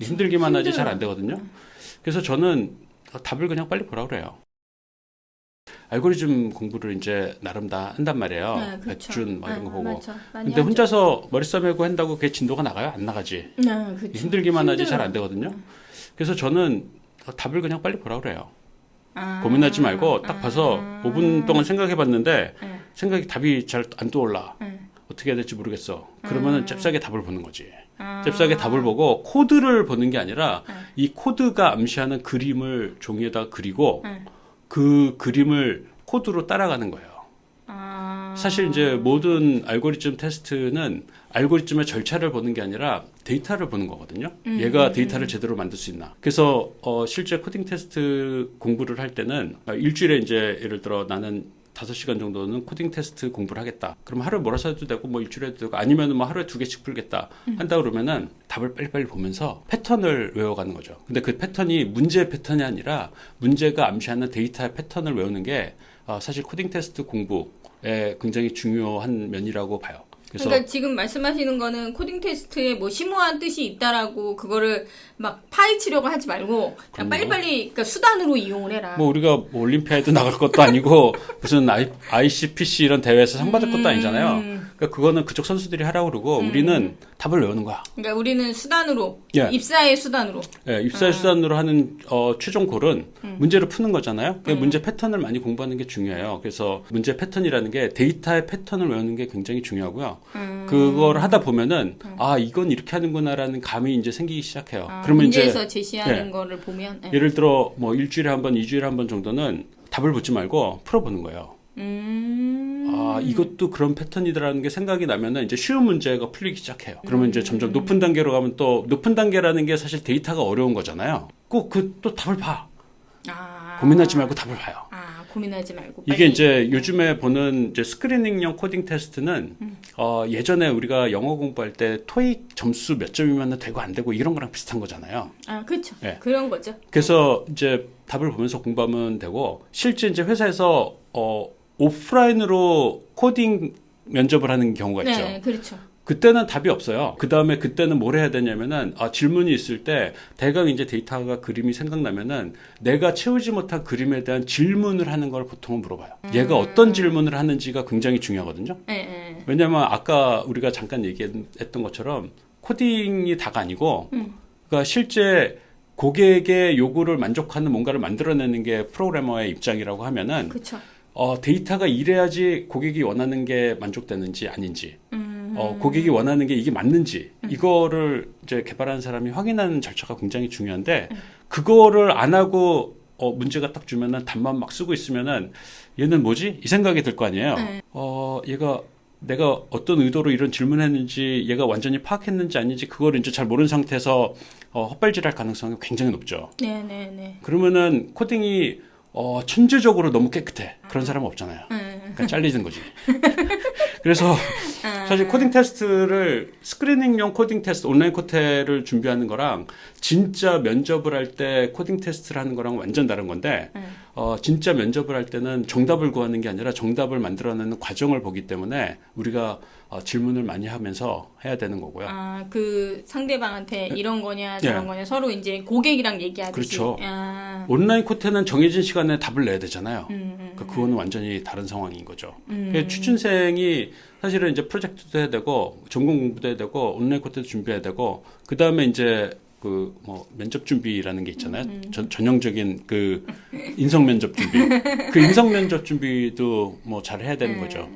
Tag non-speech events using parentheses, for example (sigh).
힘들기만 하지 잘. 안 되거든요. 그래서 저는 답을 그냥 빨리 보라 그래요. 알고리즘 공부를 이제 나름 다 한단 말이에요. 네, 그렇죠. 백준 막 이런 거 네, 보고. 맞죠. 많이 근데 하죠. 혼자서 머리 싸매고 한다고 그게 진도가 나가요? 안 나가지. 네, 그렇죠. 힘들기만 하지 잘 안. 되거든요. 그래서 저는 답을 그냥 빨리 보라 그래요. 아, 고민하지 말고 딱 봐서 아. 5분 동안 생각해 봤는데 네, 생각이 답이 잘 안 떠올라. 네. 어떻게 해야 될지 모르겠어. 그러면은 음. 잽싸게 답을 보는 거지. 아. 잽싸게 답을 보고 코드를 보는 게 아니라 네. 이 코드가 암시하는 그림을 종이에다 그리고 네. 그 그림을 코드로 따라가는 거예요. 아. 사실 이제 모든 알고리즘 테스트는 알고리즘의 절차를 보는 게 아니라 데이터를 보는 거거든요. 음, 얘가 음, 데이터를 음. 제대로 만들 수 있나. 그래서 어, 실제 코딩 테스트 공부를 할 때는 아, 일주일에 이제 예를 들어 나는 다섯 시간 정도는 코딩 테스트 공부를 하겠다. 그럼 하루에 몰아서 해도 되고 뭐 일주일에 해도 되고 아니면은 뭐 하루에 두 개씩 풀겠다. 음. 한다 그러면은 답을 빨리빨리 보면서 패턴을 외워가는 거죠. 근데 그 패턴이 문제 패턴이 아니라 문제가 암시하는 데이터의 패턴을 외우는 게 어, 사실 코딩 테스트 공부에 굉장히 중요한 면이라고 봐요. 그러니까 지금 말씀하시는 거는 코딩 테스트에 뭐 심오한 뜻이 있다라고 그거를 막 파헤치려고 하지 말고 그냥 그럼요. 빨리빨리 그러니까 수단으로 이용을 해라. 뭐 우리가 뭐 올림피아드 나갈 것도 아니고 (laughs) 무슨 I, ICPC 이런 대회에서 상 받을 것도 아니잖아요. 음. 그러니까 그거는 그쪽 선수들이 하라고 그러고 우리는 답을 외우는 거야. 그러니까 우리는 수단으로 예. 입사의 수단으로. 예, 입사의 수단으로 하는 어, 최종 골은 음. 문제를 푸는 거잖아요. 그 문제 패턴을 많이 공부하는 게 중요해요. 그래서 문제 패턴이라는 게 데이터의 패턴을 외우는 게 굉장히 중요하고요. 음. 그걸 하다 보면은 아 이건 이렇게 하는구나라는 감이 이제 생기기 시작해요. 아, 그러면 문제에서 이제 제시하는 예. 거를 보면 예. 예를 들어 뭐 일주일에 한 번, 이주일에 한 번 정도는 답을 묻지 말고 풀어보는 거예요. 음. 아, 이것도 그런 패턴이다라는 게 생각이 나면은 이제 쉬운 문제가 풀리기 시작해요. 그러면 이제 점점 높은 단계로 가면 또 높은 단계라는 게 사실 데이터가 어려운 거잖아요. 꼭 그 또 답을 봐. 아. 고민하지 말고 답을 봐요. 아, 고민하지 말고. 이게. 이제 요즘에 보는 이제 스크리닝형 코딩 테스트는 음. 어, 예전에 우리가 영어 공부할 때 토익 점수 몇 점이면 되고 안 되고 이런 거랑 비슷한 거잖아요. 아, 그렇죠. 예. 그런 거죠. 그래서 이제 답을 보면서 공부하면 되고 실제 이제 회사에서 어, 오프라인으로 코딩 면접을 하는 경우가 있죠. 네, 그렇죠. 그때는 답이 없어요. 그 다음에 그때는 뭘 해야 되냐면은, 아, 질문이 있을 때, 대강 이제 데이터가 그림이 생각나면은, 내가 채우지 못한 그림에 대한 질문을 하는 걸 보통은 물어봐요. 얘가 어떤 질문을 하는지가 굉장히 중요하거든요. 예, 예. 왜냐면 아까 우리가 잠깐 얘기했던 것처럼, 코딩이 다가 아니고, 음. 그러니까 실제 고객의 요구를 만족하는 뭔가를 만들어내는 게 프로그래머의 입장이라고 하면은, 그렇죠. 어, 데이터가 이래야지 고객이 원하는 게 만족되는지 아닌지, 음. 어, 고객이 원하는 게 이게 맞는지 이거를 이제 개발하는 사람이 확인하는 절차가 굉장히 중요한데 그거를 안 하고 어, 문제가 딱 주면은 답만 막 쓰고 있으면은 얘는 뭐지? 이 생각이 들 거 아니에요. 네. 어, 얘가 내가 어떤 의도로 이런 질문했는지 얘가 완전히 파악했는지 아닌지 그걸 이제 잘 모르는 상태에서 어, 헛발질할 가능성이 굉장히 높죠. 네, 네, 네. 그러면은 코딩이 어, 천재적으로 너무 깨끗해. 그런 사람은 없잖아요. 예. 그러니까 잘리는 거지. (laughs) 그래서 아. 사실 코딩 테스트를 스크리닝용 코딩 테스트 온라인 코테를 준비하는 거랑 진짜 면접을 할 때 코딩 테스트를 하는 거랑 완전 다른 건데 예. 어, 진짜 면접을 할 때는 정답을 구하는 게 아니라 정답을 만들어내는 과정을 보기 때문에 우리가 어, 질문을 많이 하면서 해야 되는 거고요. 아, 그 상대방한테 이런 거냐 저런 예. 거냐 서로 이제 고객이랑 얘기하듯이. 그렇죠. 아, 온라인 코테는 정해진 시간에 답을 내야 되잖아요. 음, 음, 그러니까 그거는 완전히 다른 상황인 거죠. 음. 그 취준생이 사실은 이제 프로젝트도 해야 되고 전공 공부도 해야 되고 온라인 코트도 준비해야 되고 그 다음에 이제 그 뭐 면접 준비라는 게 있잖아요. 전, 전형적인 그 인성 면접 준비. 그 인성 면접 준비도 뭐 잘 해야 되는 네. 거죠.